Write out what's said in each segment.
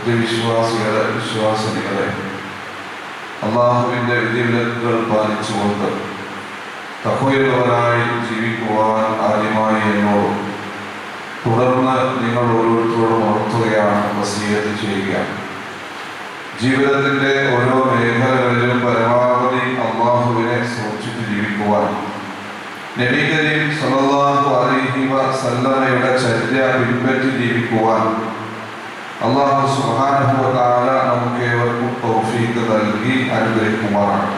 സത്യവിശ്വാസികളെ വിശ്വാസിനികളെ അള്ളാഹുവിന്റെ വിധിവിലക്കുകൾ പാലിച്ചുകൊണ്ട് തഹുയവരായി ജീവിക്കുവാൻ ആദ്യമായി എന്നോടും തുടർന്ന് നിങ്ങൾ ഓരോരുത്തരോടും ഉണർത്തുകയാണ് വസീയത്ത് ചെയ്യുക. ജീവിതത്തിന്റെ ഓരോ മേഖലകളിലും പരമാവധി അള്ളാഹുവിനെ സൂക്ഷിച്ച് ജീവിക്കുവാൻ നബി കരീം സല്ലല്ലാഹു അലൈഹി വസല്ലമയുടെ ചര്യ പിൻപറ്റി ജീവിക്കുവാൻ അള്ളാഹു തആല നമുക്ക് ഏവർക്കും തൗഫീഖ് നൽകി അനുഗ്രഹിക്കുമാറാണ്.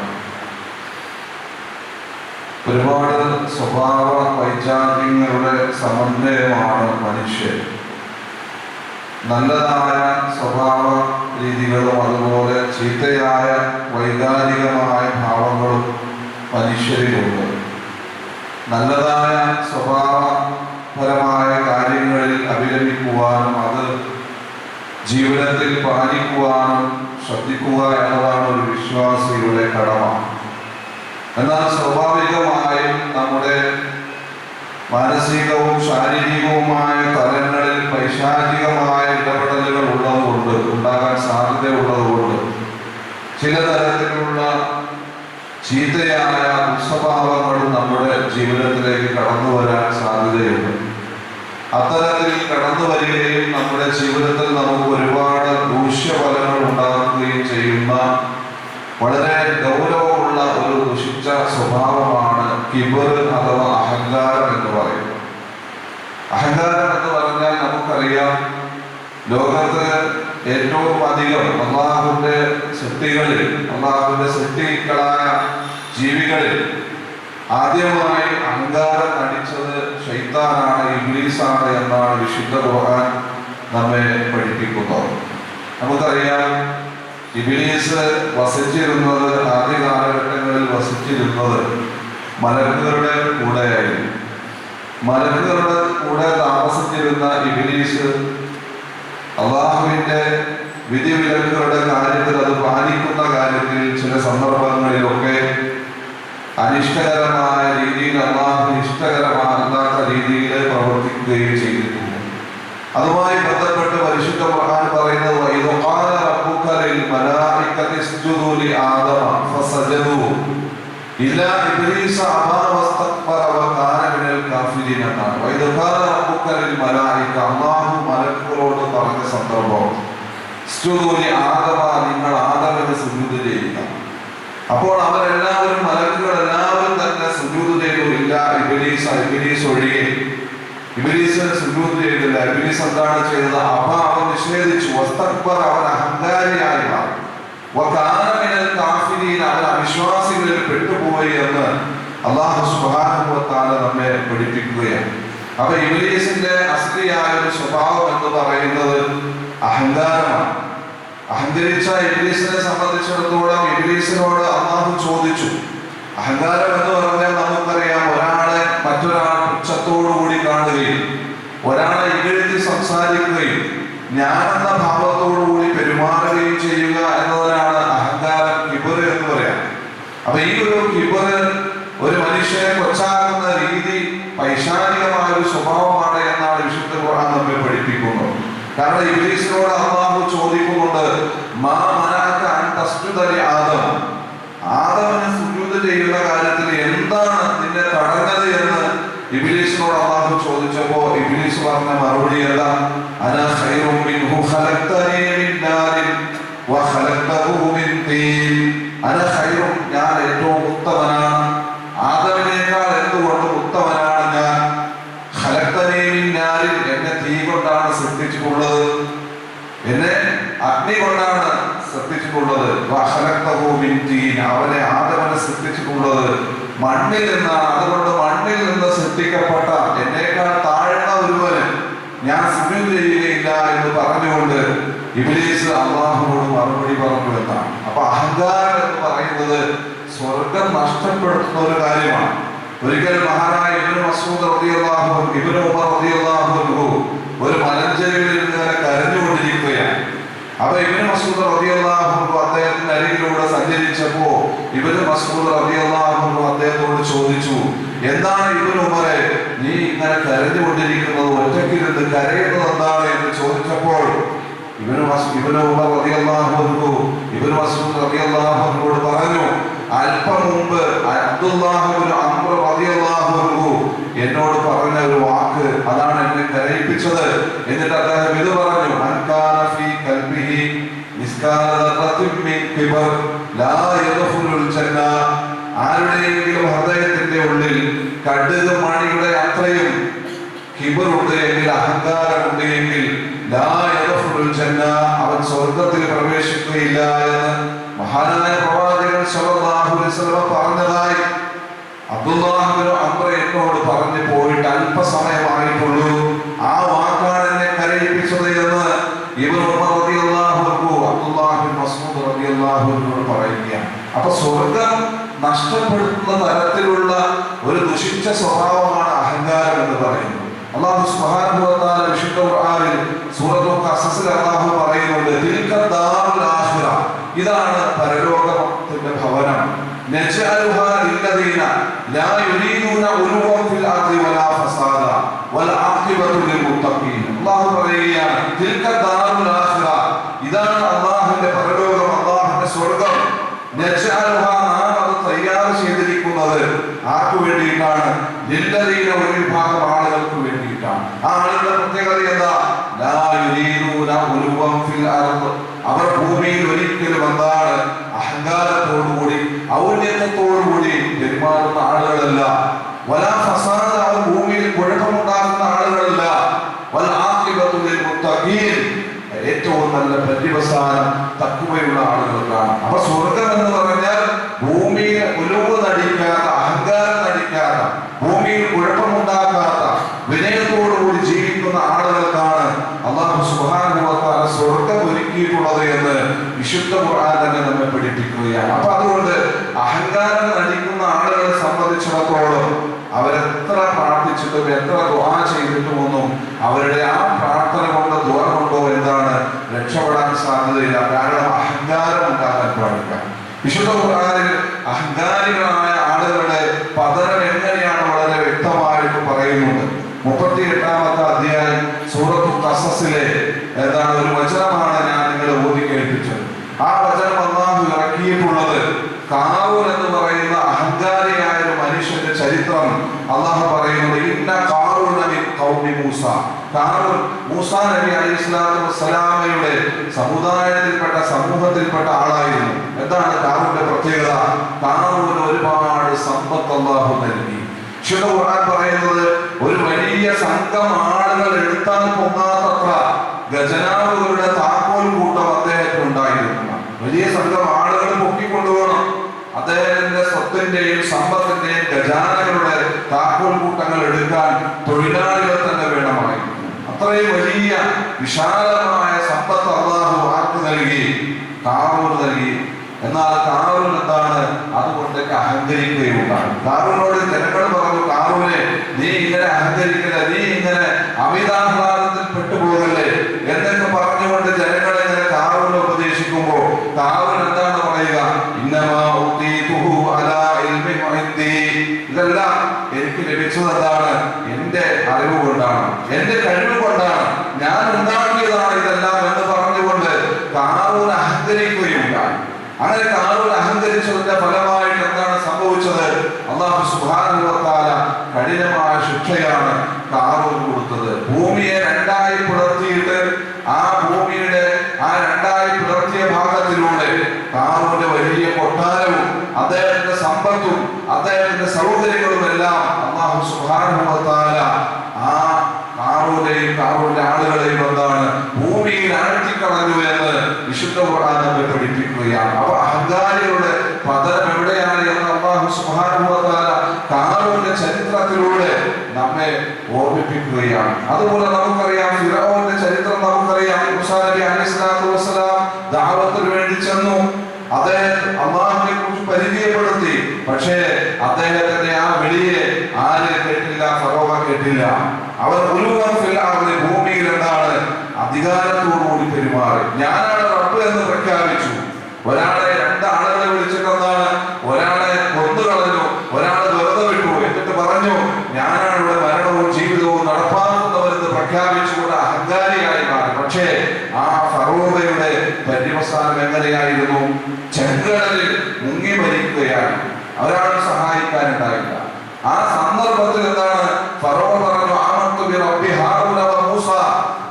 ഒരുപാട് സ്വഭാവ വൈചാരികങ്ങളുടെ സമന്വയമാണ് മനുഷ്യൻ നല്ലതായ സ്വഭാവ രീതികളും അതുപോലെ ചീത്തയായ വൈകാരികമായ ഭാവങ്ങളും മനുഷ്യരിലുണ്ട്. നല്ലതായ സ്വഭാവപരമായ കാര്യങ്ങളിൽ അഭിരമിക്കുവാനും അത് ജീവിതത്തിൽ പാലിക്കുവാനും ശ്രദ്ധിക്കുക എന്നതാണ് ഒരു വിശ്വാസിയുടെ കടമ. എന്നാൽ സ്വാഭാവികമായും നമ്മുടെ മാനസികവും ശാരീരികവുമായ തലങ്ങളിൽ പൈശാചികമായ ഇടപെടലുകൾ ഉള്ളതുകൊണ്ട് ഉണ്ടാകാൻ സാധ്യതയുള്ളതുകൊണ്ട് ചില തരത്തിലുള്ള ചീത്തയായ ദുസ്വഭാവങ്ങളും നമ്മുടെ ജീവിതത്തിലേക്ക് കടന്നു വരാൻ സാധ്യതയുണ്ട്. അത്തരത്തിൽ കടന്നു വരികയും നമ്മുടെ ജീവിതത്തിൽ നമുക്ക് ഒരുപാട് ദൂഷ്യഫലങ്ങൾ ഉണ്ടാക്കുകയും ചെയ്യുന്ന വളരെ ഗൗരവമുള്ള ഒരു ദുഷിച്ച സ്വഭാവമാണ് കിബർ അഥവാ അഹങ്കാരം എന്ന് പറയുന്നത്. അഹങ്കാരം എന്ന് പറഞ്ഞാൽ നമുക്കറിയാം ലോകത്ത് ഏറ്റവും അധികം അള്ളാഹുവിന്റെ സൃഷ്ടികളിൽ അള്ളാഹുവിന്റെ സൃഷ്ടികളായ ജീവികളിൽ ആദ്യമായി അഹങ്കാരം നടിച്ചത് ഷൈത്താനാണ് ഇംഗ്ലീഷാണ് എന്നാണ് വിശുദ്ധ ഖുർആൻ നമ്മെ പഠിപ്പിക്കുന്നത് നമുക്കറിയാം ഇബിലീസ് വസിച്ചിരുന്നത് ആദ്യ കാലഘട്ടങ്ങളിൽ വസിച്ചിരുന്നത് മലക്കുകളുടെ കൂടെയായിരുന്നു. മലക്കുകളുടെ കൂടെ താമസിച്ചിരുന്ന ഇബിലീസ് അള്ളാഹുവിന്റെ വിധിവിലക്കുകളുടെ കാര്യത്തിൽ അത് പാലിക്കുന്ന കാര്യത്തിൽ ചില സന്ദർഭങ്ങളിലൊക്കെ അനിഷ്ടകരമായ രീതിയിൽ അള്ളാഹു ഇഷ്ടകരമാകാത്ത രീതിയിൽ പ്രവർത്തിക്കുകയും ചെയ്തിട്ടുണ്ട്. അതുമായി ബന്ധപ്പെട്ട് പരിശുദ്ധ ഖുർആൻ പറയുന്നത് "വഇദ് ഖാല റബ്ബുക ലിൽ മലായികതി ഇസ്ജുദൂ ലി ആദമ ഫസജദൂ. ഇല്ലാ ഇബ്ലീസ അബാ വസ്തക്ബറ വകാന മിനൽ കാഫിരീൻ" എന്നാണ്. "വഇദ് ഖാല റബ്ബുക ലിൽ മലായിക" അല്ലാഹു മലക്കുകളോട് പറഞ്ഞ സന്ദർഭം. ഇസ്ജുദൂ ലി ആദമ നിങ്ങൾ ആദമിന് സുജൂദ് ചെയ്യുക. അപ്പോൾ അവരെല്ലാവരും മലക്കുകൾ എല്ലാവരും തന്നെ സുജൂദ് ചെയ്തു ഇല്ല ഇബ്ലീസ് ഇബ്ലീസ് ഒഴികെ. ഇബിലീസിന് സുജൂദ് ചെയ്തില്ല. ഇബിലീസ് എന്താണ് ചെയ്തത്? അപ്പ അവൻ നിഷേധിച്ചു. വസ്തക്ബർ അവൻ അഹങ്കാരിയായി മാറി. അവൻ അവിശ്വാസികളിൽ പെട്ടുപോയി എന്ന് അള്ളാഹു തആല നമ്മെ പഠിപ്പിക്കുകയാണ്. അപ്പൊ ഇബിലീസിന്റെ അസ്ഥിയായ ഒരു സ്വഭാവം എന്ന് പറയുന്നത് അഹങ്കാരമാണ്. അഹങ്കരിച്ച ഇബിലീസിനെ സംബന്ധിച്ചിടത്തോളം ഇബിലീസിനോട് അള്ളാഹു ചോദിച്ചു. അഹങ്കാരം എന്ന് പറഞ്ഞാൽ നമുക്കറിയാം ഒരാളെ മറ്റൊരാൾ പുച്ഛത്തോടുകൂടി കാണുകയും ഒരാളെ ഇകഴ്ത്തി സംസാരിക്കുകയും ഞാനെന്ന ഭാവത്തോടുകൂടി ചെയ്യുന്ന കാര്യത്തിൽ എന്താണ് നിന്നെ തടഞ്ഞത് എന്ന് ഇബിലീസിനോട് അള്ളാഹു ചോദിച്ചപ്പോ ഇബിലീസ് പറഞ്ഞ മറുപടി മിൻഹു വ ഖലഖ്തഹു മിൻ തീൻ. ഞാൻ ഏറ്റവും ആദമിനേക്കാൾ ഞാൻ? എന്നെ തീ കൊണ്ടാണ് അഗ്നി കൊണ്ടാണ് സൃഷ്ടിച്ചിട്ടുള്ളത്. വ ഖലഖ്തഹു മിൻ തീൻ. അവനെ ആ സൃഷ്ടിച്ചിട്ടുള്ളത് മണ്ണിൽ നിന്നാണ് അതുകൊണ്ട് മണ്ണിൽ നിന്ന് സൃഷ്ടിക്കപ്പെട്ട എന്നേക്കാൾ താഴ്ന്ന ഒരുവന് ഞാൻ സുഖം ചെയ്യുകയില്ല എന്ന് പറഞ്ഞുകൊണ്ട് ഇബ്ലീസ് അള്ളാഹുവോട് മറുപടി പറഞ്ഞു എന്നാണ്. അപ്പൊ അഹങ്കാരം എന്ന് പറയുന്നത് സ്വർഗം നഷ്ടപ്പെടുത്തുന്ന ഒരു കാര്യമാണ്. ഒരിക്കൽ മഹാനായ ഇബിന് മസൂദ് റളിയല്ലാഹു അൻഹു ഇബ്നു ഉമർ റളിയല്ലാഹു അൻഹു ഒരു മലഞ്ചേരിയിൽ ഇങ്ങനെ കരഞ്ഞുകൊണ്ടിരിക്കുകയാണ്. അപ്പൊ ഇബ്നു മസൂദ് റളിയല്ലാഹു അൻഹു അദ്ദേഹത്തിന്റെ അരികിലൂടെ സഞ്ചരിച്ചപ്പോ ഇബ്നു മസൂദ് റളിയല്ലാഹു അൻഹു അദ്ദേഹത്തോട് ചോദിച്ചു എന്താണ് ഇബ്നു ഉമറെ നീ ഇങ്ങനെ കരഞ്ഞുകൊണ്ടിരിക്കുന്നത് ഒറ്റക്കിരുന്ന് കരയുന്നത് എന്താണ്? എന്ന് ചോദിച്ചപ്പോൾ ഇബ്നു മസ് ഇബ്നു ഉമർ റളിയല്ലാഹു അൻഹു ഇബ്നു മസൂദ് റളിയല്ലാഹു അൻഹുവോട് പറഞ്ഞു അല്പം മുമ്പ് അബ്ദുല്ലാഹു ഇബ്നു അംർ റളിയല്ലാഹു അൻഹു എന്നോട് പറഞ്ഞ ഒരു വാക്ക് അതാണ് എന്നെ കരയിപ്പിച്ചത്. എന്നിട്ട് അദ്ദേഹം ഇത് പറഞ്ഞു അൻകാന ആരുടെയെങ്കിലും ഹൃദയത്തിന്റെ ഉള്ളിൽ കടുക് മണിയുടെ അത്രയും കിബറുണ്ട് എങ്കിൽ അഹങ്കാരമുണ്ട് എങ്കിൽ അവൻ സ്വർഗത്തിൽ പ്രവേശിക്കുകയില്ല എന്ന് മഹാനായ പ്രവാചകൻ പറഞ്ഞതായി അബ്ദുല്ലാഹിബ്നു അമ്ര എന്നോട് പറഞ്ഞു പോയിട്ട് അല്പസമയമായിട്ടുള്ളൂ ആ വാക്കാണ് എന്നെ കരയിപ്പിച്ചത് എന്ന് ഇവർ അൻഹു അബ്ദുല്ലാഹ് ബിൻ മസ്ഊദ് റളിയല്ലാഹു അൻഹുവോട് പറയുകയാണ്. അപ്പൊ സ്വർഗം നഷ്ടപ്പെടുത്തുന്ന തരത്തിലുള്ള ഒരു ദുഷിച്ച സ്വഭാവമാണ് അഹങ്കാരം എന്ന് പറയുന്നത്. അള്ളാഹു തആല വിശുദ്ധ ഖുർആനിൽ സൂറത്തുൽ ഖസസിൽ അള്ളാഹു പറയുന്നുണ്ട് തിൽക ദാറുൽ ആഖിറ. ഇതാണ് പരലോകത്തിന്റെ ഭവനം. നജഅലുഹാ ലില്ലദീന ലാ യുരീദൂന ഉലുവൻ ഫിൽ അർദി വലാ ഫസാദ വൽ ആഖിബത്തു ലിൽ മുത്തഖീൻ. അല്ലാഹു പറയുകയാണ് തിൽക ദാറുൽ ഇതാണ് അല്ലാഹുവിന്റെ പരലോകം അല്ലാഹുവിന്റെ സ്വർഗം നജഅലുഹാ നാം അത് തയ്യാർ ചെയ്തിരിക്കുന്നത് ആർക്കു വേണ്ടിയിട്ടാണ്. ലില്ലദീന ഒരു വിഭാഗം ആളുകൾക്ക് വേണ്ടിയിട്ടാണ്. ആ ആളുകളുടെ പ്രത്യേകത എന്താ? അവർ ഭൂമിയിൽ ഒരിക്കലും എന്താണ്? അഹങ്കാരത്തോടുകൂടി ഔന്നത്യത്തോടുകൂടി പെരുമാറുന്ന ആളുകളല്ല. വല ഫസാദ് അവർ ഭൂമിയിൽ കുഴപ്പമുണ്ടാക്കുന്ന ആളുകളല്ല. വൽ ആഖിബത്തു മുത്തഖീൻ. ഏറ്റവും നല്ല പര്യവസാനം തക്കുവയുള്ള ആളുകൾക്കാണ്. അവ സ്വർഗം എന്ന് പറഞ്ഞാൽ ഭൂമിയിൽ ഉലവ് നടിക്കാത്ത അഹങ്കാരം നടിക്കാത്ത ഭൂമിയിൽ കുഴപ്പമുണ്ടാക്കാത്ത വിനയത്തോടുകൂടി ജീവിക്കുന്ന ആളുകൾക്കാണ് അള്ളാഹു സുബ്ഹാനഹു വ തആല സ്വർഗം ഒരുക്കിയിട്ടുള്ളത് എന്ന് വിശുദ്ധ ഖുർആൻ തന്നെ നമ്മെ പഠിപ്പിക്കുകയാണ്. അപ്പൊ അതുകൊണ്ട് അഹങ്കാരം നടിക്കുന്ന ആളുകളെ സംബന്ധിച്ചിടത്തോളം അവരെത്ര പ്രാർത്ഥിച്ചിട്ടും എത്ര ദുവാ ചെയ്തിട്ടും ഒന്നും അവരുടെ ആ പ്രാർത്ഥന കൊണ്ട് കൊണ്ടോ എന്താണ് രക്ഷപ്പെടാൻ സാധ്യതയില്ല. കാരണം അഹങ്കാരം ഉണ്ടാകാൻ പാടില്ല. വിശുദ്ധ ഖുർആനിൽ അഹങ്കാരികളായ ആളുകളുടെ പതനം എങ്ങനെയാണ് വളരെ വ്യക്തമായിട്ട് പറയുന്നുണ്ട് മുപ്പത്തി എട്ടാമത്തെ അധ്യായം സൂറത്തു കസസിലെ ഏതാണ് ഒരു വചനമാണ് ഞാൻ നിങ്ങളെ ഓതി കേൾപ്പിച്ചത് ആ വചനം അള്ളാഹു ഇറക്കിയിട്ടുള്ളത് കാവൂൻ എന്ന് പറയുന്ന അഹങ്കാരിയായ ഒരു മനുഷ്യന്റെ ചരിത്രം അള്ളാഹു പറയുന്നത് ഇന്ന കാറൂൻ മിൻ ഖൗമി മൂസ. കാരണം മൂസ നബി അലൈഹി സ്വലാത്തു വസ്സലാമയുടെ സമുദായത്തിൽപ്പെട്ട സമൂഹത്തിൽപ്പെട്ട ആളായിരുന്നു. എന്താണ് കാറൂന്റെ പ്രത്യേകത? കാറൂന് ഒരുപാട് സമ്പത്ത് അള്ളാഹു നൽകി. വിശുദ്ധ ഖുർആൻ പറയുന്നത് ഒരു വലിയ സംഘം ആളുകൾ എടുത്താൽ പൊങ്ങാത്തത്ര ഖജനാവുകളുടെ താക്കോൽ കൂട്ടം അദ്ദേഹത്തിന് ഉണ്ടായിരുന്നു. വലിയ സംഘം ആളുകൾ പൊക്കിക്കൊണ്ടുപോകണം. അദ്ദേഹത്തിന്റെ സ്വത്തിന്റെയും സമ്പത്തിന്റെയും ഖജാനകളുടെ താക്കോൽ കൂട്ടങ്ങൾ എടുക്കാൻ തൊഴിലാളികൾ തന്നെ വേണമായിരുന്നു അത്രയും വലിയ വിശാലമായ സമ്പത്ത് അള്ളാഹു ആർക്ക് നൽകി? കാറൂർ നൽകി. എന്നാൽ കാറൂർ എന്താണ്? അതുകൊണ്ടൊക്കെ അഹങ്കരിക്കുകയുണ്ടാണ് കാറൂനോട് ജനങ്ങൾ പറഞ്ഞു കാറൂരെ നീ ഇങ്ങനെ അഹങ്കരിക്കുക നീ ഇങ്ങനെ അമിതാഹ്ലാദത്തിൽ പെട്ടുപോകല്ലേ എന്നൊക്കെ പറഞ്ഞുകൊണ്ട് ജനങ്ങളെ ഇങ്ങനെ കാറൂനെ ഉപദേശിക്കുമ്പോ കാറൂൻ എന്താണ് പറയുക ഇന്നമാ ഊതീതുഹു അലാ ഇൽമിൻ ഇൻദി. ഇതെല്ലാം എനിക്ക് ലഭിച്ചത് എന്താണ് എന്റെ അറിവ് കൊണ്ടാണ് എന്റെ കഴിവ് കൊണ്ടാണ് ഞാൻ ഉണ്ടാക്കിയതാണ് ഇതെല്ലാം എന്ന് പറഞ്ഞുകൊണ്ട് കാറൂൻ അഹങ്കരിക്കുകയുണ്ടായി അങ്ങനെ കാറൂൻ അഹങ്കരിച്ചതിന്റെ ഫലമായിട്ട് എന്താണ് സംഭവിച്ചത് അള്ളാഹു സുബ്ഹാനഹു വ തആല കഠിനമായ ശിക്ഷയാണ് കാറൂൻ കൊടുത്തത്. ഭൂമിയെ രണ്ടായി പിളർത്തിയിട്ട് ആ ഭൂമിയുടെ ആ രണ്ടായി പിളർത്തിയ ഭാഗത്തിലൂടെ കാറൂന്റെ വലിയ കൊട്ടാരവും അദ്ദേഹത്തിന്റെ സമ്പത്തും അദ്ദേഹത്തിന്റെ സൗകര്യങ്ങളും എല്ലാം അള്ളാഹു ആ കാറൂനെയും കാറൂന്റെ ആളുകളെയും എന്താണ് ഭൂമിയിൽ ആഴ്ത്തിക്കളഞ്ഞു എന്ന് വിശുദ്ധ പഠിപ്പിക്കുകയാണ്. അപ്പൊ അഹങ്കാരികളുടെ ഫിർഔന്റെ ചരിത്രത്തിലൂടെ നമ്മെ ഓർമ്മിപ്പിക്കുകയാണ്. അതുപോലെ നമുക്കറിയാം ഫിറോന്റെ ചരിത്രം നമുക്കറിയാം. മൂസാ നബി അലൈഹി സ്വലാത്തു വേണ്ടി ചെന്നു. അദ്ദേഹം അള്ളാഹുവിനെ കുറിച്ച് പരിചയപ്പെടുത്തി. പക്ഷേ അദ്ദേഹത്തിന്റെ ആ വിളിയെ ആര് കേട്ടില്ല ഫറോവ കേട്ടില്ല. അവർ മുഴുവൻ ഭൂമിയിൽ എന്താണ് അധികാരത്തോടുകൂടി പെരുമാറി. ഞാനാണ് റബ്ബ് എന്ന് പ്രഖ്യാപിച്ചു ഒരാളെ രണ്ട് ആളുകളെ വിളിച്ചിട്ട് എന്താണ് ഒരാളെ കൊന്നു കളഞ്ഞു ഒരാളെ വെറുതെ വിട്ടു എന്നിട്ട് പറഞ്ഞു ഞാനാണ് ഇവിടെ മരണവും ജീവിതവും നടപ്പാക്കുന്നവരെന്ന് പ്രഖ്യാപിച്ചുകൊണ്ട് അഹങ്കാരിയായി മാറി പക്ഷേ ആ ഫറോവയുടെ പര്യവസാനം എങ്ങനെയായിരുന്നു ചെങ്കടലിൽ മുങ്ങി മരിക്കുകയാണ് ഒരാളും സഹായിക്കാനുണ്ടായില്ല ആ സന്ദർഭത്തിൽ എന്താണ് ഫറോവ പറഞ്ഞു ആമത്തു ബി റബ്ബി ഹാറൂന വ മൂസ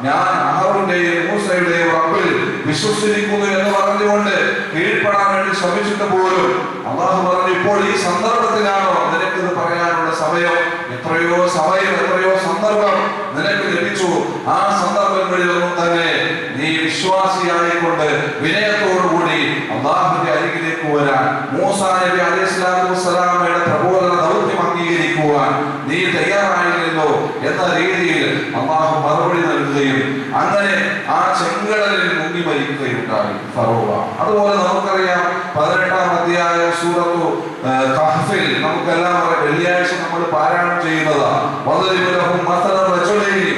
ഞാൻ അഹറുന്റെയും മൂസയുടെയും റബ്ബിൽ വിശ്വസിച്ചിരിക്കുന്നു എന്ന് പറഞ്ഞുകൊണ്ട് കീഴ്പ്പെടാൻ വേണ്ടി ശ്രമിച്ചിട്ട് പോലും അള്ളാഹു പറഞ്ഞു ഇപ്പോൾ ഈ സന്ദർഭത്തിലാണോ നിനക്കിത് പറയാനുള്ള സമയം എത്രയോ സമയം എത്രയോ സന്ദർഭം നിനക്ക് ലഭിച്ചു ആ സന്ദർഭങ്ങളിലൊന്നും തന്നെ നീ വിശ്വാസിയായിക്കൊണ്ട് വിനയത്തോടുകൂടി അള്ളാഹുവിന്റെ അരികിലേക്ക് വരാൻ മൂസാ നബി അലൈഹി സ്വലാത്തു വസ്സലാമയുടെ പ്രബോധന ദൗത്യം അംഗീകരിക്കുവാൻ നീ തയ്യാറായില്ലല്ലോ എന്ന രീതിയിൽ അള്ളാഹു മറുപടി നൽകുകയും അങ്ങനെ ആ ചെങ്കടലിൽ മുങ്ങി മരിക്കുകയുണ്ടായി ഫറോവ അതുപോലെ നമുക്കറിയാം പതിനെട്ടാം അധ്യായ സൂറത്തു കഹഫിൽ നമുക്കെല്ലാം വെള്ളിയാഴ്ച നമ്മൾ പാരായണം ചെയ്യുന്നതാണ്. വദരിബ് ലഹും മസലൻ റജുലൈനി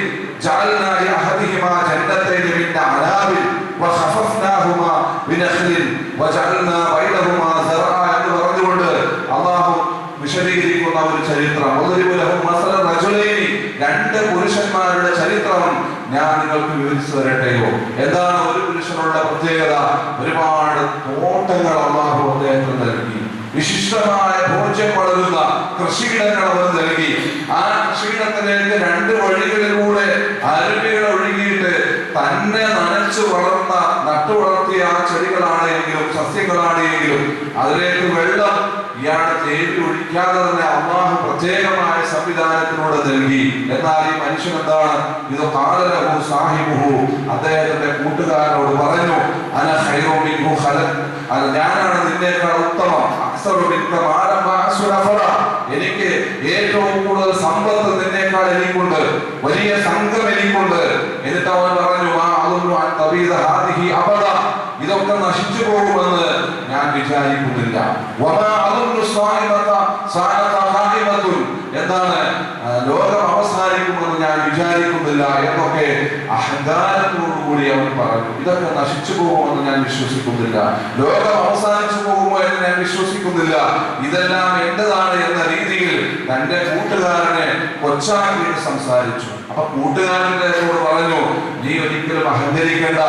ജഅൽനാ ലിഅഹദിഹിമാ ജന്നതൈനി മിൻ അനാബിൻ വഖഫഫ്നാഹുമാ ബിനഖ്ലിൻ വജഅൽനാ ബൈനഹുമാ സറഅ എന്ന് പറഞ്ഞുകൊണ്ട് അല്ലാഹു വിശദീകരിക്കുന്ന ഒരു ചരിത്രം വദരിബ് ലഹും മസലൻ റജുലൈനി രണ്ട് പുരുഷന്മാരുടെ ചരിത്രം ഞാൻ നിങ്ങൾക്ക് വിവരിച്ചു തരട്ടെയോ എന്താണ് ഒരു പുരുഷനുള്ള പ്രത്യേകത ഒരുപാട് തോട്ടങ്ങൾ അള്ളാഹു അദ്ദേഹത്തിന് നൽകി വിശിഷ്ടമായ ഭോജ്യം വളരുന്ന കൃഷിയിടങ്ങൾ അവർ നൽകി. ആ കൃഷിയിടത്തിലേക്ക് രണ്ട് വഴികളിലൂടെ അരുവികൾ ഒഴുകിയിട്ട് തന്നെ നനച്ചു വളർന്ന നട്ടു വളർത്തിയ ആ ചെടികളാണെങ്കിലും സസ്യങ്ങളാണെങ്കിലും അതിലേക്ക് വെള്ളം ഇയാളെ തേടി ഒഴിക്കാതെ തന്നെ അള്ളാഹു പ്രത്യേകമായ സംവിധാനത്തിലൂടെ നൽകി. എന്നാൽ ഈ മനുഷ്യൻ എന്താണ്? ഇത് കാലലഹു സാഹിബുഹു. അദ്ദേഹത്തിന്റെ കൂട്ടുകാരനോട് പറഞ്ഞു അന ഖലഖ്. അത് ഞാനാണ് നിന്നേക്കാൾ ഉത്തമം. എനിക്ക് ഏറ്റവും കൂടുതൽ സമ്പത്ത് നിന്നേക്കാൾ എനിക്കുണ്ട്. വലിയ സംഘം എനിക്കുണ്ട്. എന്നിട്ട് അവൻ പറഞ്ഞു ഇതൊക്കെ നശിച്ചു പോകുമെന്ന് ഞാൻ വിചാരിക്കുന്നില്ല. എന്താണ് ലോകം വിചാരിക്കുന്നില്ല എന്നൊക്കെ അഹങ്കാരത്തോടുകൂടി അവൻ പറഞ്ഞു. ഇതൊക്കെ നശിച്ചു പോകുമെന്ന് ഞാൻ വിശ്വസിക്കുന്നില്ല. ലോകം അവസാനിച്ചു പോകുമോ എന്ന് ഞാൻ വിശ്വസിക്കുന്നില്ല. ഇതെല്ലാം എന്റേതാണ് എന്ന രീതിയിൽ തന്റെ കൂട്ടുകാരനെ കൊച്ചാക്കിയിട്ട് സംസാരിച്ചു. അപ്പൊ കൂട്ടുകാരന്റെ എന്നോട് പറഞ്ഞു നീ ഒരിക്കലും അഹങ്കരിക്കേണ്ട.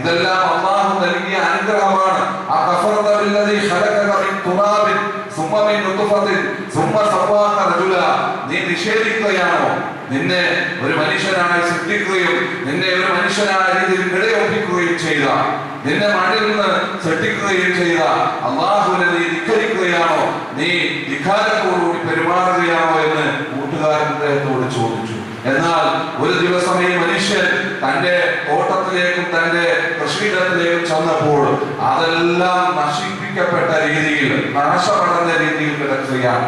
ഇതെല്ലാം അള്ളാഹു നൽകിയ അനുഗ്രഹമാണ്. ആ കഫറത ബില്ലദീ ഖലഖക മിൻ നീ നിഷേധിക്കുകയാണോ? നിന്നെ ഒരു മനുഷ്യനായി സൃഷ്ടിക്കുകയും നിന്നെ ഒരു മനുഷ്യനായ രീതിയിൽ ഇടയൊപ്പിക്കുകയും ചെയ്ത നിന്നെ മണ്ണിൽ നിന്ന് സൃഷ്ടിക്കുകയും ചെയ്ത അള്ളാഹുവിനെ നീ ധിക്കരിക്കുകയാണോ? നീ ധിക്കാരത്തോടുകൂടി പെരുമാറുകയാണോ എന്ന് കൂട്ടുകാരൻ അദ്ദേഹത്തോട് ചോദിച്ചു. എന്നാൽ ഒരു ദിവസം ഈ മനുഷ്യൻ തന്റെ തോട്ടത്തിലേക്കും തന്റെ കൃഷിയിടത്തിലേക്കും ചെന്നപ്പോൾ അതെല്ലാം നശിപ്പിക്കപ്പെട്ട രീതിയിൽ നാശമടഞ്ഞ രീതിയിൽ കിടക്കുകയാണ്.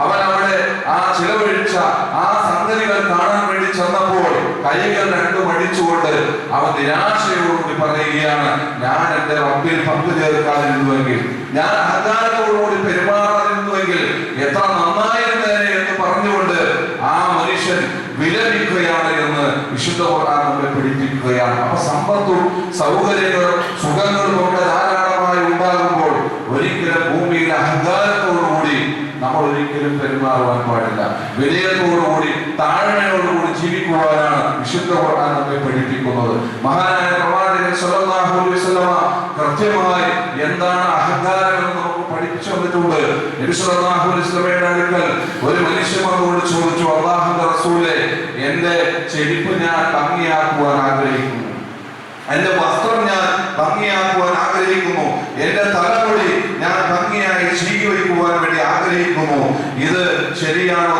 അവൻ അവിടെ ആ ചിലവഴിച്ച ആ സംഗതികൾ കാണാൻ വേണ്ടി ചെന്നപ്പോൾ കൈകൾ രണ്ടും അടിച്ചുകൊണ്ട് അവൻ നിരാശയോടുകൂടി പറയുകയാണ് ഞാൻ എന്റെ റബ്ബിൽ പങ്കു ചേർക്കാതിരുന്നുവെങ്കിൽ ഞാൻ അഹങ്കാരത്തോടുകൂടി പെരുമാറാതിരുന്നുവെങ്കിൽ എത്ര നന്നായിരുന്നേനെ എന്ന് പറഞ്ഞുകൊണ്ട് ആ മനുഷ്യൻ വിലപിക്കുകയാണ് എന്ന് വിശുദ്ധ ഖുർആൻ നമ്മെ അപ്പൊ സമ്പത്തും സൗകര്യങ്ങളും സുഖങ്ങളും ഒക്കെ ധാരാളമായി ഉണ്ടാകുമ്പോൾ ഒരിക്കലും ഭൂമിയിൽ അഹങ്കാരത്തോടുകൂടി നമ്മൾ ഒരിക്കലും പെരുമാറുവാൻ പാടില്ല. വിനയത്തോടുകൂടി താഴ്മയോടുകൂടി ജീവിക്കുവാനാണ് വിശുദ്ധ ഖുർആൻ നമ്മെ പഠിപ്പിക്കുന്നത്. മഹാനായ പ്രവാചകൻ സല്ലല്ലാഹു അലൈഹി വസല്ലമ കൃത്യമായി എന്താണ് അഹങ്കാരം എന്ന് നമുക്ക് പഠിപ്പിച്ചു തന്നിട്ടുണ്ട് നബി സല്ലല്ലാഹു അലൈഹി വസല്ലമയുടെ അടുക്കൽ ഒരു മനുഷ്യൻ അവരോട് ചോദിച്ചു അള്ളാഹുന്റെ റസൂലെ എന്റെ ചെരുപ്പ് ഞാൻ ഭംഗിയാക്കുവാൻ ആഗ്രഹിക്കുന്നു. എന്റെ വസ്ത്രം ഞാൻ ഭംഗിയാക്കുവാൻ ആഗ്രഹിക്കുന്നു. എന്റെ തലമുടി ഞാൻ ഭംഗിയായി ചീകി വേണ്ടി ആഗ്രഹിക്കുന്നു. ഇത് ശരിയാണോ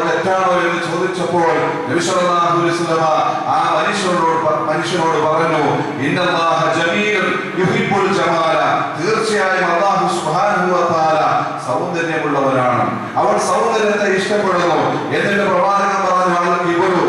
ചോദിച്ചപ്പോൾ ആ മനുഷ്യനോട് മനുഷ്യനോട് പറഞ്ഞു തീർച്ചയായും അള്ളാഹു അവൻ സൗന്ദര്യത്തെ ഇഷ്ടപ്പെടുന്നു. എന്നിട്ട് പ്രവാചകൻ പറഞ്ഞു ആളുകൾ ഇവരു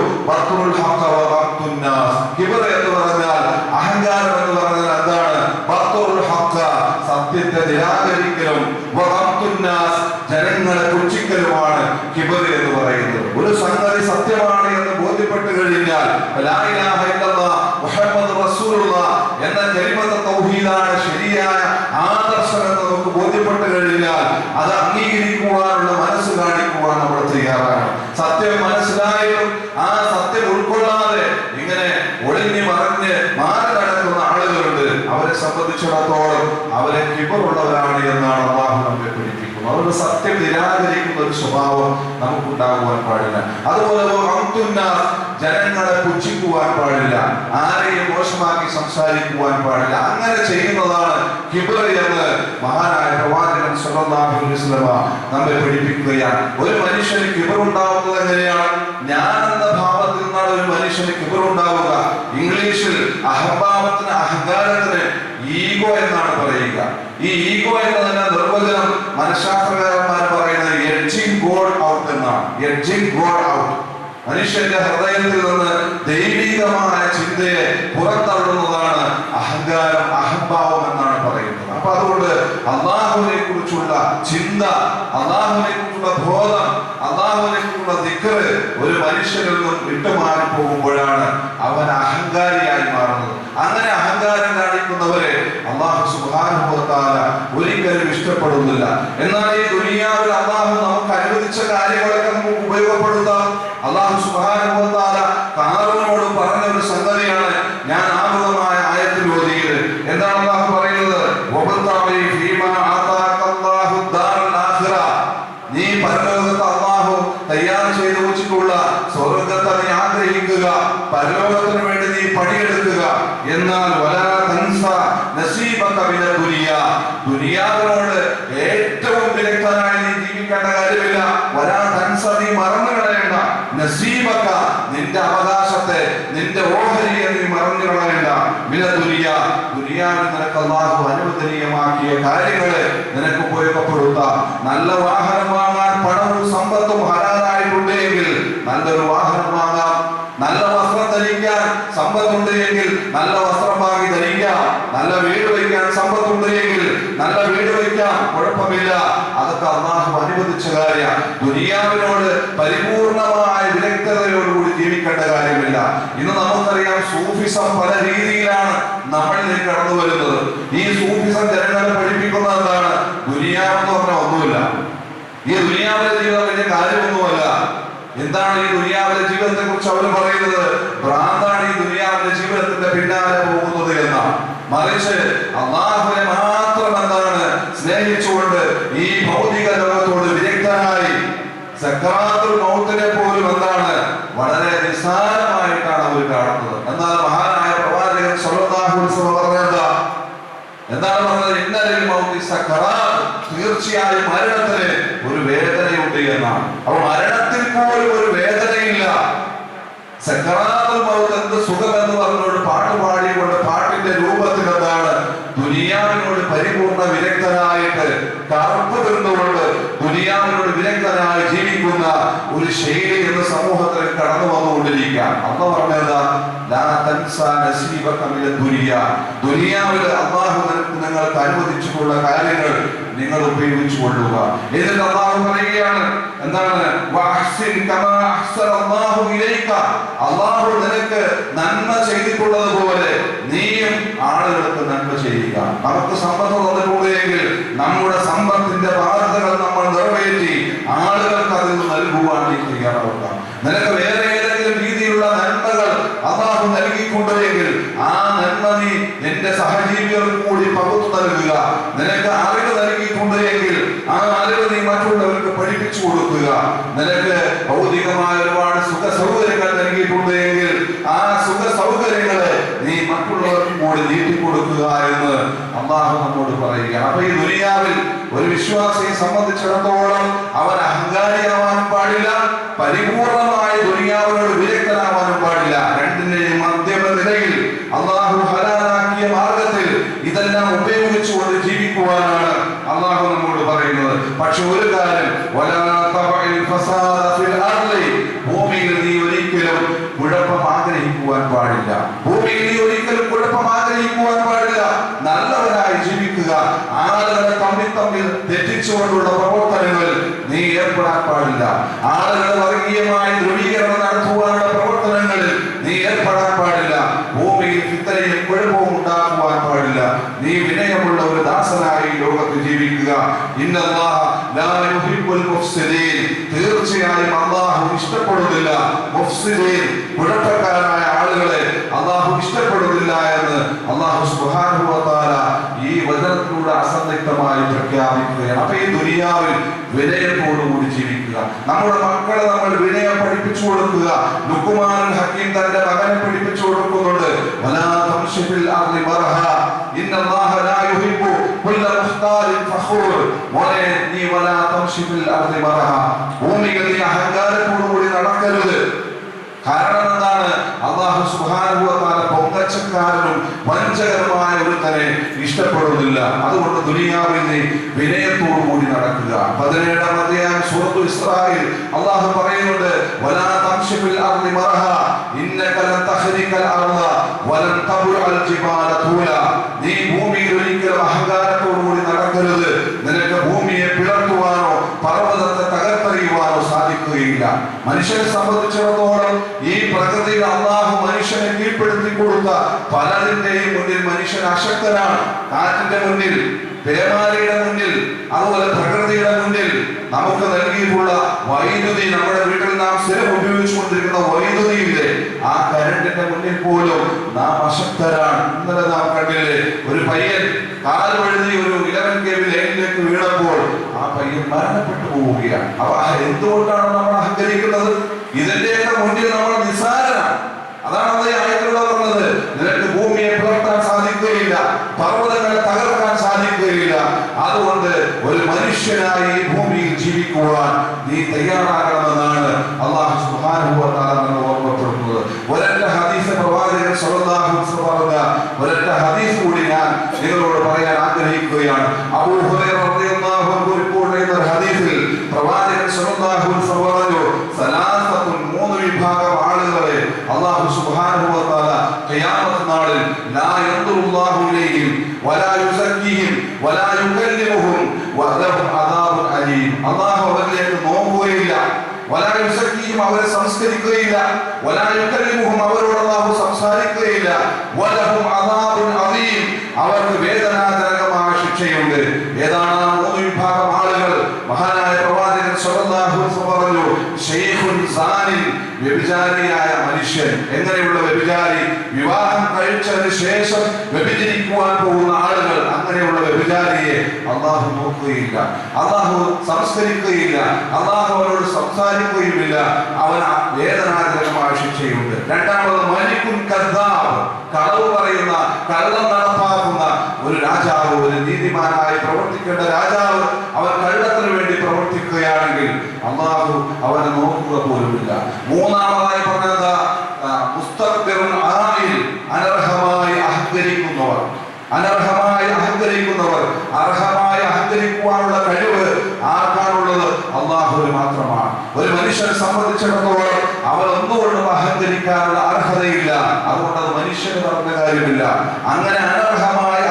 സത്യം നിരാകരിക്കുന്ന ഒരു സ്വഭാവം നമുക്കുണ്ടാകുവാൻ പാടില്ല. അതുപോലെ ജനങ്ങളെ പുച്ഛിക്കുവാൻ പാടില്ല. ആരെയും മോശമാക്കി സംസാരിക്കുവാൻ പാടില്ല. അങ്ങനെ ചെയ്യുന്നതാണ് എന്ന് മഹാനായ പ്രവാചകൻ വസല്ലമ നമ്മെ പഠിപ്പിക്കുകയാണ്. ഒരു മനുഷ്യന് കിബർ ഉണ്ടാവുന്നത് എങ്ങനെയാണ്? ഞാൻ എന്ന ഒരു മനുഷ്യന് കിബർ ഉണ്ടാവുക ഇംഗ്ലീഷിൽ അഹംഭാവത്തിന് അഹങ്കാരത്തിന് ഈഗോ എന്നാണ് പറയുക. ഈ ഈഗോ എന്നതിന്റെ നിർവചനം മനഃശാസ്ത്രകാരന്മാർ പറയുന്നത് എഡ്ജിങ് ഗോഡ് ഔട്ട് എന്നാണ്. എഡ്ജിങ് ഗോഡ് ഔട്ട് മനുഷ്യന്റെ ഹൃദയത്തിൽ നിന്ന് ദൈവികമായ ചിന്തയെ പുറത്തള്ളുന്നതാണ് അഹങ്കാരം അഹംഭാവം എന്നാണ് പറയുന്നത്. അപ്പൊ അതുകൊണ്ട് അള്ളാഹുവിനെ കുറിച്ചുള്ള ചിന്ത അള്ളാഹുവിനെ കുറിച്ചുള്ള ബോധം ഒരു മനുഷ്യനിൽ നിന്നും വിട്ടുമാറി പോകുമ്പോഴാണ് അവൻ അഹങ്കാരിയായി മാറുന്നത് അങ്ങനെ അഹങ്കാരം കാണിക്കുന്നവരെ അള്ളാഹു സുബാനുഭവത്താല ഒരിക്കലും ഇഷ്ടപ്പെടുന്നില്ല എന്നാൽ ഈ ദുനിയാവിൽ അള്ളാഹു നമുക്ക് അനുവദിച്ച കാര്യങ്ങളൊക്കെ നമുക്ക് ഉപയോഗപ്പെടുത്താം അള്ളാഹു സുബാനുഭവത്താല കാറുവിനോട് പറഞ്ഞ ഒരു സംഗതിയാണ് ഞാൻ ആമുഖമായ ആയത്തിൽ ഓതിയത് എന്താണ് അള്ളാഹു പറയുന്നത് "വബത്തഗി ഫീമാ ആതാകല്ലാഹു ദാറൽ ആഖിറ." നീ പരലോകത്ത് അള്ളാഹു തയ്യാർ ചെയ്തു വെച്ചിട്ടുള്ള സ്വർഗത്തെ നീ ആഗ്രഹിക്കുക പരലോകത്തിന് വേണ്ടി നീ പണിയെടുക്കുക എന്നാൽ വലാ തൻസ നസീബക മിന ദുനിയ ദുനിയാവിനോട് ഏറ്റവും വിദഗ്ധനായി നീ ജീവിക്കേണ്ട കാര്യമില്ല വലാ തൻസ നീ മറന്നു കളയേണ്ട നസീബക നിന്റെ അവകാശത്തെ നിന്റെ ഓഹരിയെ നീ മറന്നു കളയേണ്ട മിന ദുനിയ ദുനിയാവിൽ നിനക്ക് അള്ളാഹു അനുവദനീയമാക്കിയ കാര്യങ്ങളെ നിനക്ക് ഉപയോഗപ്പെടുത്താം നല്ല വാഹനം അള്ളാഹു അനുവദിച്ച കാര്യം ദുനിയാവിനോട് പരിപൂർണമായ വിദഗ്ധതയോടുകൂടി ജീവിക്കേണ്ട കാര്യമില്ല. ഇന്ന് നമുക്കറിയാം സൂഫിസം പല രീതിയിലാണ് നമ്മളിലേക്ക് കടന്നു വരുന്നത്. ഈ സൂഫിസം ജനങ്ങളെ പഠിപ്പിക്കുന്നത് എന്താണ്? ദുനിയാവെന്ന് പറഞ്ഞ ഒന്നുമില്ല. ഈ ദുനിയാവിലെ ജീവിതം വലിയ കാര്യമൊന്നുമല്ല. എന്താണ് ഈ ദുനിയാവിലെ ജീവിതത്തെ കുറിച്ച് അവർ പറയുന്നത്? ഭ്രാന്താണ് ഈ ദുനിയാവിലെ ജീവിതത്തിന്റെ പിന്നാലെ പോകുന്നത് എന്നാണ്. മറിച്ച് അള്ളാഹുവിനെ മാത്രം എന്താണ് സ്നേഹിച്ചുകൊണ്ട് ഈ ഭൗതിക ലോകത്തോട് വിദഗ്ധനായി സക്രാത്തുൽ മൗത്തിനെ പോലും എന്താണ് വളരെ നിസ്സാരമായിട്ടാണ് അവർ കാണുന്നത്. എന്നാൽ മഹാനായ പ്രവാചകൻ പറഞ്ഞത് എന്താണ് പറഞ്ഞത്? ഇന്നലെ മൗത്തി സക്കറാ തീർച്ചയായും മരണത്തിന് ഒരു വേദനയുണ്ട് എന്നാണ്. അപ്പൊ മരണത്തിൽ പോലും ഒരു വേദനയില്ല. സക്കറാത്തുൽ മൗത്ത് എന്ത് സുഖം എന്ന് പറഞ്ഞുകൊണ്ട് ഒരു ശൈലി എന്ന സമൂഹത്തിൽ കടന്നു വന്നുകൊണ്ടിരിക്കുക അമ്മ പറഞ്ഞത് ദുനിയാവിൽ അള്ളാഹു നിങ്ങൾക്ക് അനുവദിച്ചിട്ടുള്ള കാര്യങ്ങൾ നിങ്ങൾ ഉപയോഗിച്ചു കൊള്ളുക. എന്നിട്ട് അള്ളാഹു പറയുകയാണ് എന്താണ്? അള്ളാഹു നിനക്ക് നന്മ ചെയ്തിട്ടുള്ളത് പോലെ നീയും ആളുകൾക്ക് നന്മ ചെയ്യുക. നമുക്ക് സമ്പത്ത് തന്നിട്ടുണ്ടെങ്കിൽ നമ്മുടെ സമ്പത്തിന്റെ ബാധ്യതകൾ നമ്മൾ നിറവേറ്റി ആളുകൾക്ക് അതിൽ നിന്ന് നീ നിനക്ക് വേറെ ഏതെങ്കിലും രീതിയിലുള്ള നന്മകൾ അള്ളാഹു നൽകിക്കൊണ്ടെങ്കിൽ ആ നന്മ നീ നിന്റെ സഹജീവികൾക്ക് കൂടി പകുത്തു നൽകുക. നിനക്ക് അറിവ് എങ്കിൽ ആ അറിവ് നീ മറ്റുള്ളവർക്ക് പഠിപ്പിച്ചു കൊടുക്കുക. നിനക്ക് ഭൗതികമായ ഒരുപാട് സുഖ സൗകര്യങ്ങൾ നൽകിയിട്ടുണ്ട് എങ്കിൽ ആ സുഖ സൗകര്യങ്ങളെ നീ മറ്റുള്ളവർക്ക് കൂടി നീട്ടി കൊടുക്കുക എന്ന് അള്ളാഹു നമ്മോട് പറയുക അപ്പൊ ഈ ദുനിയാവിൽ ഒരു വിശ്വാസിയെ സംബന്ധിച്ചിടത്തോളം അവൻ അഹങ്കാരിയാവാൻ പാടില്ല. പരിപൂർണമായ ദുനിയാവിനോട് വിരക്തനാവാനും പാടില്ല രണ്ടിന്റെയും മധ്യമ നിലയിൽ അള്ളാഹു ഹലാലാക്കിയ മാർഗത്തിൽ ഇതെല്ലാം ഉപയോഗിച്ചുകൊണ്ട് ജീവിക്കുവാനാണ് അള്ളാഹു നമ്മോട് പറയുന്നത് പക്ഷെ ഒരു കാര്യം വലാ തബഇൽ ഫസാദ ഫസാദ ഫിൽ അർളി ഭൂമിയിൽ നീ ഒരിക്കലും കുഴപ്പം ആഗ്രഹിക്കുവാൻ പാടില്ല ഭൂമിയിൽ നീ ഒരിക്കലും കുഴപ്പം ആഗ്രഹിക്കുവാൻ പാടില്ല നല്ലവരായി ജീവിക്കുക ആളുകളെ തമ്മിൽ തമ്മിൽ തെറ്റിച്ചുകൊണ്ടുള്ള പ്രവർത്തനങ്ങളിൽ നീ ഏർപ്പെടാൻ പാടില്ല. ആളുകളെ വർഗീയമായി ധ്രുവീകരണം നടത്തുവാനുള്ള പ്രവർത്തനങ്ങളിൽ നീ ഏർപ്പെടാൻ പാടില്ല. ഭൂമിയിൽ ഇത്രയും കുഴപ്പവും ഉണ്ടാക്കുവാൻ പാടില്ല. നീ വിനയമുള്ള ഒരു ദാസനായി ലോകത്ത് ജീവിക്കുക. ഇന്നല്ലാഹ തീർച്ചയായും അള്ളാഹു ഇഷ്ടപ്പെടുന്നില്ല മുഫ്സിദീൻ കുഴപ്പക്കാരായ ആളുകളെ അള്ളാഹു ഇഷ്ടപ്പെടുന്നില്ല എന്ന് അള്ളാഹു സുബ്ഹാനഹു വ തആല ഈ അസന്നിഗ്ധമായി പ്രഖ്യാപിക്കുകയാണ്. അപ്പൊ ഈ ദുനിയാവിൽ വിനയത്തോടുകൂടി ജീവിക്കുക. നമ്മുടെ മക്കളെ നമ്മൾ വിനയം പഠിപ്പിച്ചു കൊടുക്കുക. ലുക്കുമാൻ ഹക്കീം തന്റെ മകനെ പഠിപ്പിച്ചു കൊടുക്കുന്നുണ്ട്. ഭൂമിയിൽ അഹങ്കാരത്തോടുകൂടി നടക്കരുത്. കാരണം എന്താണ്? അള്ളാഹു സുബ്ഹാനഹു പൊങ്ങച്ചക്കാരനും വഞ്ചകരമായ ഒരുത്തനെ ഇഷ്ടപ്പെടുന്നില്ല. അതുകൊണ്ട് ദുനിയാവിനെ വിനയത്തോടു കൂടി നടക്കുക. പതിനേഴാം അധ്യായം സൂറത്തു ഇസ്രായേൽ അള്ളാഹു പറയുന്നുണ്ട് വലാ തംശിഫിൽ അർളി മർഹ ഇന്നക ലൻ തഖ്രിഖൽ അർള വലൻ തബ്ഉൽ ജിബാല തൂല. നീ ഭൂമിയിൽ ഒരിക്കലും അഹങ്കാരത്തോടു കൂടി നടക്കരുത്. നിനക്ക് ഭൂമിയെ സാധിക്കുകയില്ല മനുഷ്യനെ സംബന്ധിച്ചിടത്തോളം ഈ പ്രകൃതിയിൽ അള്ളാഹു മനുഷ്യനെ കീഴ്പ്പെടുത്തി കൊടുത്ത പലതിന്റെയും മുന്നിൽ മനുഷ്യൻ അശക്തനാണ്. കാറ്റിന്റെ മുന്നിൽ പേമാരിയുടെ മുന്നിൽ അതുപോലെ പ്രകൃതിയുടെ മുന്നിൽ നമുക്ക് നൽകിയിട്ടുള്ള വൈദ്യുതി നമ്മുടെ വീട്ടിൽ നാം സ്ഥിരം ഉപയോഗിച്ചുകൊണ്ടിരിക്കുന്ന വൈദ്യുതി ഇല്ലേ? ആ കരണ്ടിന്റെ മുന്നിൽ പോലും നാം അശക്തരാണ്. ഇന്നലെ നാം കണ്ടില്ലേ ഒരു പയ്യൻ കാൽ വഴുതി ഒരു ഇലവൻ കെ വി ലൈനിലേക്ക് വീണപ്പോൾ ആ പയ്യൻ മരണപ്പെട്ടു പോവുകയാണ്. അപ്പൊ ആ എന്തുകൊണ്ടാണ് നമ്മൾ അഹങ്കരിക്കുന്നത്? ഇതിന്റെയൊക്കെ മുന്നിൽ നമ്മൾ നിസ്സാരനാണ്. അതാണ് അത് ആയത്തിലൂടെ പറഞ്ഞത്. നിനക്ക് ഭൂമിയെ പിളർത്താൻ സാധിക്കുകയില്ല പർവതങ്ങളെ തകർക്കാൻ സാധിക്കുകയില്ല. അതുകൊണ്ട് ഒരു മനുഷ്യനായി ഈ ഭൂമിയിൽ ജീവിക്കുവാൻ നീ തയ്യാറാകണമെന്നാണ് അള്ളാഹു സുബ്ഹാനഹു വ തആല നമ്മെ ഓർമ്മപ്പെടുത്തുന്നത്. ഒരൊറ്റ ഹദീസ് പ്രവാചകൻ സ്വല്ലല്ലാഹു അലൈഹി വസല്ലം പറഞ്ഞ ഒരൊറ്റ ഹദീസ് കൂടി ഞാൻ നിങ്ങളോട് പറയാൻ ആഗ്രഹിക്കുകയാണ് അബൂ ഹുറൈറ റളിയല്ലാഹു അൻഹു റിപ്പോർട്ട് ചെയ്യുന്ന ഒരു ഹദീസിൽ പ്രവാചകൻ സ്വല്ലല്ലാഹു അലൈഹി വസല്ലം പറഞ്ഞു സലാസത്തുൻ മൂന്ന് വിഭാഗം ആളുകളെ അള്ളാഹു സുബ്ഹാനഹു വ തആല ഖിയാമത്ത് നാളിൽ ലാ യൻദുറുല്ലാഹു ഇലൈഹിം വലാ യുസക്കിഹിം വലാ യുകല്ലിമുഹും വലഹും അദാബുൻ അലീം അള്ളാഹു അവരിലേക്ക് നോക്കുകയില്ല വലാ യുസക്കിഹിം അവരെ യുകല്ലിമുഹും അവരോട് അള്ളാഹു സംസാരിക്കുകയില്ല. അവർക്ക് വേദനാജനകമായ ശിക്ഷയുണ്ട്. ഏതാണ് ആ മൂന്ന് വിഭാഗം ആളുകൾ? മഹാനായ പ്രവാചകൻ പറഞ്ഞു വ്യഭിചാരിയായ മനുഷ്യൻ എങ്ങനെയുള്ള വ്യഭിചാരി? വിവാഹം കഴിച്ചതിന് ശേഷം വ്യഭിചരിക്കുവാൻ പോകുന്ന ആളുകൾ അങ്ങനെയുള്ള വ്യഭിചാരിയെ അള്ളാഹു നോക്കുകയില്ല. അള്ളാഹു സംസ്കരിക്കുകയില്ല. അള്ളാഹു അവനോട് സംസാരിക്കുകയുമില്ല. അവൻ വേദനാജനകമായ ശിക്ഷയുണ്ട് രണ്ടാമത് മലിക്കുൻ കദ്ദാബ്. കളവ് പറയുന്ന കള്ളം നടപ്പാക്കുന്ന ഒരു രാജാവ് ഒരു നീതിമാനായി പ്രവർത്തിക്കേണ്ട രാജാവ് അവൻ കള്ളത്തിന് വേണ്ടി പ്രവർത്തിക്കുകയാണെങ്കിൽ അള്ളാഹു അവനെ നോക്കുക പോലുമില്ല. മൂന്നാമതായി പറഞ്ഞത് അനർഹമായി അഹങ്കരിക്കുന്നവർ അനർഹമായി അഹങ്കരിക്കുന്നവർ അർഹമായി അഹങ്കരിക്കുവാനുള്ള കഴിവ് ആർക്കാണുള്ളത്? അള്ളാഹുവിന് മാത്രമാണ്. ഒരു മനുഷ്യനെ സംബന്ധിച്ചിടത്തോളം അവൻ ഒന്നുകൊണ്ടും അഹങ്കരിക്കാനുള്ള അർഹതയില്ല. അതുകൊണ്ട് അത് മനുഷ്യന് പറഞ്ഞ കാര്യമില്ല. അങ്ങനെ അനർഹമായി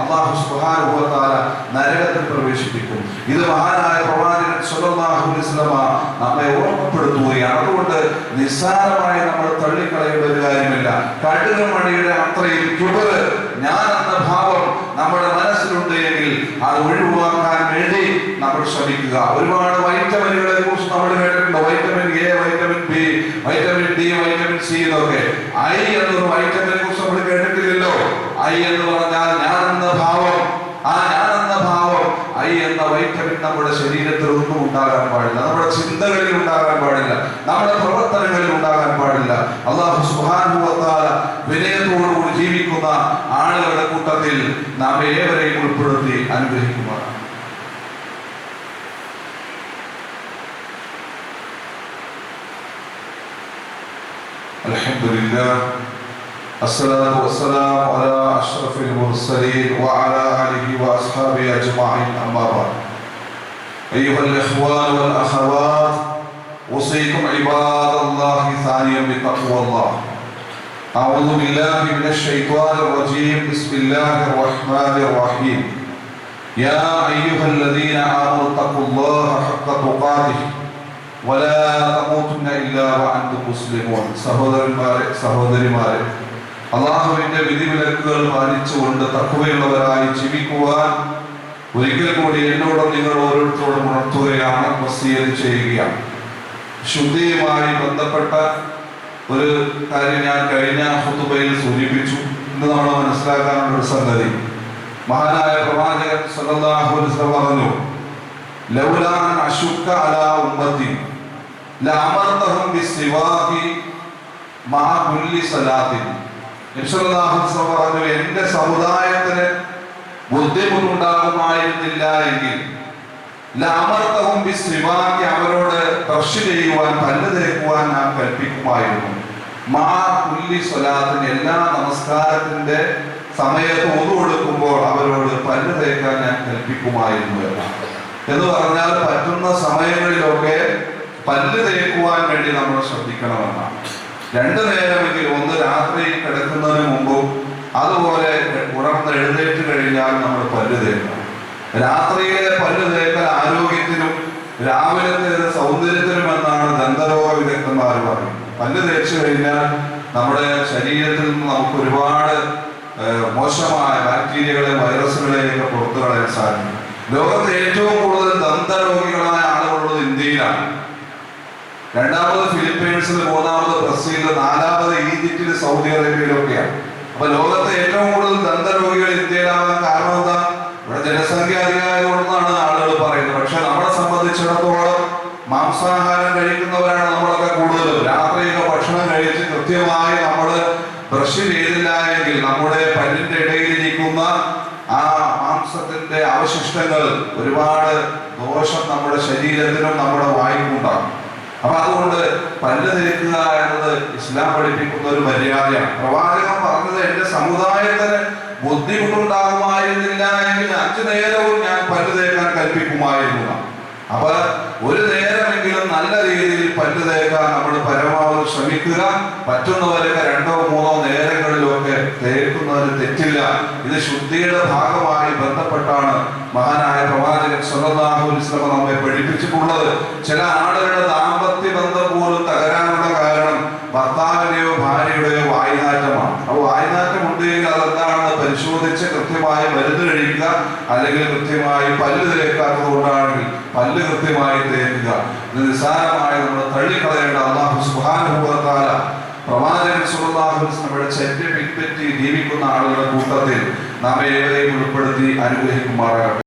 അള്ളാഹു സുബ്ഹാനഹു വ തആല നരകത്തിൽ പ്രവേശിപ്പിക്കും. ഇത് മഹാനായ പ്രവാചകൻ നമ്മെ ഓർമ്മപ്പെടുത്തുകയാണ്. അതുകൊണ്ട് നിസ്സാരമായി നമ്മൾ തള്ളിക്കളയേണ്ട ഒരു കാര്യമില്ല. കടുക് മണിയുടെ അത്രയും ചുവട് ഞാൻ എന്ന ഭാവം നമ്മുടെ മനസ്സിലുണ്ട് എങ്കിൽ അത് ഒഴിവാക്കാൻ വേണ്ടി നമ്മൾ ശ്രമിക്കുക. ഒരുപാട് വൈറ്റമിനുകളെ കുറിച്ച് നമ്മൾ കേട്ടിട്ടുണ്ട്? Vitamin A vitamin B vitamin D vitamin C എന്നൊക്കെ. ഐ എന്നൊരു വൈറ്റമിനെ കുറിച്ച് നമ്മൾ കേട്ടിട്ടില്ലല്ലോ. ഐ എന്ന് പറഞ്ഞാൽ ഞാൻ എന്ന ഭാവം. ആ ഞാൻ ഐ എന്ന വൈറ്റമിൻ നമ്മുടെ ശരീരത്തിൽ ഒന്നും ഉണ്ടാകാൻ പാടില്ല നമ്മുടെ ചിന്തകളിൽ ഉണ്ടാകാൻ പാടില്ല നമ്മുടെ പ്രവർത്തനങ്ങളിൽ ഉണ്ടാകാൻ പാടില്ല അള്ളാഹു സുബ്ഹാനഹു വ തആല വിനയത്തോടുകൂടി ജീവിക്കുന്ന ആളുകളുടെ കൂട്ടത്തിൽ നാം ഏവരെയും ഉൾപ്പെടുത്തി അനുഗ്രഹിക്കുമാറാണ് الحمد لله الصلاة والسلام على أشرف المرسلين وعلى آله وأصحابه أجمعين أما بعد. أيها الإخوان والأخوات أوصيكم عباد الله ثانيا بتقوى الله. أعوذ بالله من الشيطان الرجيم. بسم الله الرحمن الرحيم. يا أيها الذين آمنوا اتقوا الله حق تقاته. ولا تموتن إلا وأنتم مسلمون. سهودر مارك سهودر مارك അള്ളാഹുവിന്റെ വിധിവിലക്കുകൾ പാലിച്ചുകൊണ്ട് തക്കുവയുള്ളവരായി ജീവിക്കുവാൻ ഒരിക്കൽ കൂടി എന്നോടും നിങ്ങൾ ഓരോരുത്തരോടും ഉണർത്തുകയാണ് വസീത് ചെയ്യുകയാണ്. ശുദ്ധിയുമായി ബന്ധപ്പെട്ട ഒരു കാര്യം ഞാൻ കഴിഞ്ഞ ഹുത്തുബയിൽ സൂചിപ്പിച്ചു. ഇന്ന് നമ്മൾ മനസ്സിലാക്കാനുള്ള ഒരു സംഗതി. മഹാനായ പ്രവാചകൻ സല്ലല്ലാഹു അലൈഹി പറഞ്ഞു ലൗലാൻ അശുക്ക അലാ ഉമ്മത്തി ലഅമർതഹും ബിസ്വാഖി മാ കുല്ലി സലാത്തിൻ. പറഞ്ഞു എന്റെ സമുദായത്തിന് ബുദ്ധിമുട്ടുണ്ടാകുമായിരുന്നില്ല എങ്കിൽ ലഅമർതഹും ബിസ്സിവാഖി അവരോട് പ്രഷ് ചെയ്യുവാൻ പല്ല് തേക്കുവാൻ ഞാൻ കൽപ്പിക്കുമായിരുന്നു. മാ പുല്ലി സ്വലാത്തിന് എല്ലാ നമസ്കാരത്തിന്റെ സമയത്ത് ഒതു കൊടുക്കുമ്പോൾ അവരോട് പല്ല് തേക്കാൻ ഞാൻ കൽപ്പിക്കുമായിരുന്നു എന്ന് പറഞ്ഞാൽ പറ്റുന്ന സമയങ്ങളിലൊക്കെ പല്ല് തേക്കുവാൻ വേണ്ടി നമ്മൾ ശ്രദ്ധിക്കണമെന്നാണ്. രണ്ടു നേരമെങ്കിലും ഒന്ന് രാത്രി കിടക്കുന്നതിന് മുമ്പും അതുപോലെ ഉണർന്ന് എഴുന്നേറ്റ് കഴിഞ്ഞാൽ നമ്മൾ പല്ല് തേക്കണം. രാത്രിയിലെ പല്ല് തേക്കൽ ആരോഗ്യത്തിനും രാവിലത്തെ സൗന്ദര്യത്തിനും എന്നാണ് ദന്തരോഗ വിദഗ്ധന്മാർ പറയുന്നത്. പല്ല് തേച്ചു കഴിഞ്ഞാൽ നമ്മുടെ ശരീരത്തിൽ നിന്ന് നമുക്ക് ഒരുപാട് മോശമായ ബാക്ടീരിയകളെ വൈറസുകളെയൊക്കെ പുറത്തു കളയാൻ സാധിക്കും. ലോകത്ത് ഏറ്റവും കൂടുതൽ ദന്തരോഗികളായ ആളുകളുള്ളത് ഇന്ത്യയിലാണ്. രണ്ടാമത് ഫിലിപ്പീൻസിൽ മൂന്നാമത് ബ്രസീലിൽ നാലാമത് ഈജിപ്തിൽ സൗദി അറേബ്യയിലൊക്കെയാണ്. അപ്പൊ ലോകത്തെ ഏറ്റവും കൂടുതൽ ദന്തരോഗികൾ ഇന്ത്യയിലാവാൻ കാരണം എന്താ? ഇവിടെ ജനസംഖ്യ അധികമായതുകൊണ്ടാണ് ആളുകൾ പറയുന്നത്. പക്ഷെ നമ്മളെ സംബന്ധിച്ചിടത്തോളം മാംസാഹാരം കഴിക്കുന്നവരാണ് നമ്മളൊക്കെ കൂടുതൽ രാത്രിയൊക്കെ ഭക്ഷണം കഴിച്ച് കൃത്യമായി നമ്മൾ ബ്രഷ് ചെയ്തില്ല എങ്കിൽ നമ്മുടെ പല്ലിന്റെ ഇടയിലിരിക്കുന്ന ആ മാംസത്തിന്റെ അവശിഷ്ടങ്ങൾ ഒരുപാട് ദോഷം നമ്മുടെ ശരീരത്തിനും നമ്മുടെ വായുക്കും ഉണ്ടാകും അപ്പൊ അതുകൊണ്ട് പല്ല് തേക്കുക എന്നത് ഇസ്ലാം പഠിപ്പിക്കുന്ന ഒരു മര്യാദയാണ് പ്രവാചകൻ പറഞ്ഞത് എന്റെ സമുദായത്തിന് ബുദ്ധിമുട്ടുണ്ടാകുമായിരുന്നില്ല എങ്കിൽ അഞ്ചു നേരവും ഞാൻ പല്ല് തേക്കാൻ കൽപ്പിക്കുമായിരുന്നു. അപ്പൊ ഒരു നേരമെങ്കിലും നല്ല രീതിയിൽ പല്ല് തേക്കാൻ നമ്മൾ പരമാവധി ശ്രമിക്കുക. പറ്റുന്നവരൊക്കെ രണ്ടോ മൂന്നോ നേരങ്ങളിലൊക്കെ തേക്കുന്നതിന് തെറ്റില്ല. ഇത് ശുദ്ധിയുടെ ഭാഗമായി ബന്ധപ്പെട്ടാണ് മഹാനായ പ്രവാചകൻ വസല്ലം നമ്മെ പഠിപ്പിച്ചിട്ടുള്ളത്. ചില ആളുകളുടെ ദാമ്പത്യ ബന്ധം പോലും തകരാനുള്ള കാരണം ഭർത്താവിന്റെയോ ഭാര്യയുടെയോ വായുനാറ്റമാണ്. അപ്പോൾ വായുനാറ്റം ഉണ്ടെങ്കിൽ അതെന്താണെന്ന് പരിശോധിച്ച് കൃത്യമായി മരുന്ന് കഴിക്കുക. അല്ലെങ്കിൽ കൃത്യമായി പല്ല് തേക്കാത്തത് കൊണ്ടാണെങ്കിൽ പല്ല് കൃത്യമായി തേക്കുക. ഇത് നിസ്സാരമായി നമ്മൾ തള്ളിക്കളയേണ്ട അള്ളാഹു സുഹാനുഭവത്താല പ്രവാചകൻ സുഹൃത്താഹുസ്നമ്മുടെ ചെറ്റ് പിൻപറ്റി ജീവിക്കുന്ന ആളുകളുടെ കൂട്ടത്തിൽ നാം ഏവരെയും ഉൾപ്പെടുത്തി അനുഗ്രഹിക്കുമാറാകട്ടെ.